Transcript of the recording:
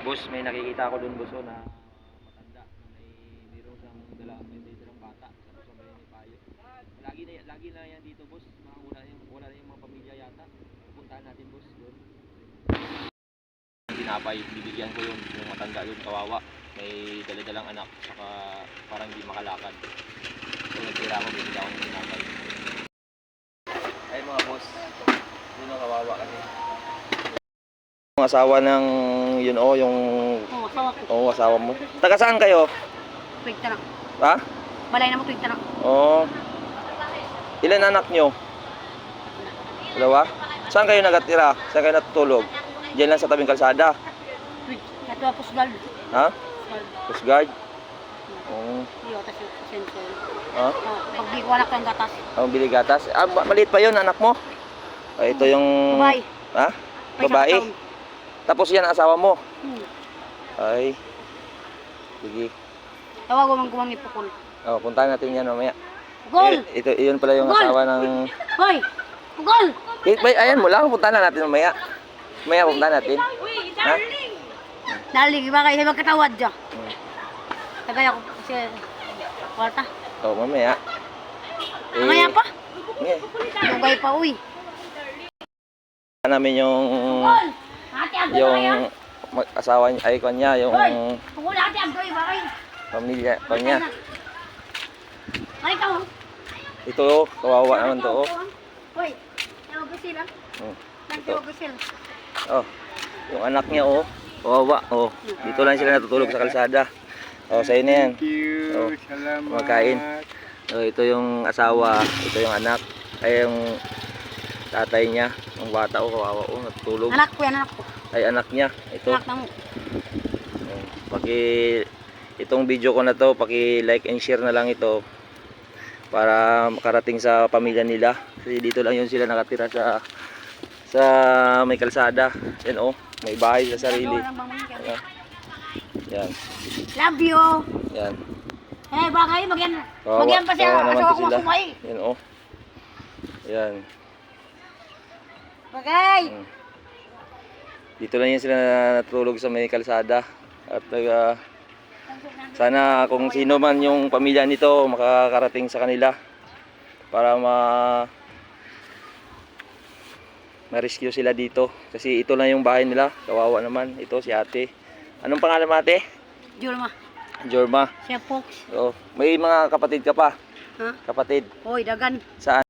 Boss, may nakikita ako doon boss oh, na matanda na may mayroong siyang dala, may may dalang bata sa sabay ni Payo. Lagi na lagi na yan dito boss. Mga wala na yung wala na yung mga pamilya yata. Pupuntahan natin boss doon. Tinapay, bibigyan ko yun, yung matanda yun, kawawa. May daladalang anak, saka parang hindi makalakad. So nagtira ako, bibigyan ko ng tinapay. Ay mga boss, yun ang kawawa kasi. Yung asawa ng yun oh, yung Oo, asawa ko. oh, asawa mo. Taga saan kayo? Tuwig tanang. Ha? Balay na mo tuwig tanang. Oh. Ilan anak nyo? Dalawa? Saan kayo nagatira? Saan kayo natutulog? Diyan lang sa tabing kalsada. Tuwig. Ito ang pusgal. Ha? Pusgal. Coast Guard? Oo. Iyo, tas yung sensor. Ha? Ah, pag di ko anak ng gatas. Ang bili gatas. Ah, ma- maliit pa yun, anak mo. Ah, ito yung... Babae. Ha? Isang Babae? Tapos yan ang asawa mo. Hmm. Ay. Sige. Tawag ko mang gumang ipukol. Oh, puntahan natin yan mamaya. Gol! Eh, ito, iyon pala yung Gol! asawa ng... Hoy! Gol! Eh, bay, ayan mo lang, puntahan na natin mamaya. Mamaya puntahan natin. Ha? Dali, iba kayo ibang katawad dyan. Hmm. Tagay ako kasi kwarta. Oh, mamaya. Eh, Mamaya pa? Sige. Lugay pa, uy. namin yung Gol! Yung asawa niya, ay kanya, yung pamilya kanya. Ay, ka Ito, oh, kawawa naman to. Oh. Hoy, tawag ko sila. Hmm. Nagtawag ko sila. oh. Yung anak niya, oh. Kawawa, oh. Dito lang sila natutulog sa kalsada. Oh, sa'yo na yan. Oh, kumakain. Oh, ito yung asawa, ito yung anak. Ay, yung tatay niya. Ang bata, oh, kawawa, oh, natutulog. Anak ko yan, anak ko. Ay, anak niya. Ito. Anak. Oh, Paki itong video ko na to, paki like and share na lang ito para makarating sa pamilya nila. Kasi dito lang yun sila nakatira sa sa may kalsada. Yan oh, may bahay sa sarili. Yan, Love you. yan. Eh, bagay, magyan. Kawawa- Magyan pa siya. Asawa ko sila. masumay. Yan oh. Yan. Bagay. Mm. Dito lang yan sila natulog sa may kalsada. At uh, sana kung sino man yung pamilya nito makakarating sa kanila para ma ma-rescue sila dito. Kasi ito lang yung bahay nila. Kawawa naman. Ito si ate. Anong pangalan mo ate? Julma. Jorma. Siya Fox. Oh, may mga kapatid ka pa. Ha? Kapatid. Hoy, dagan. Saan?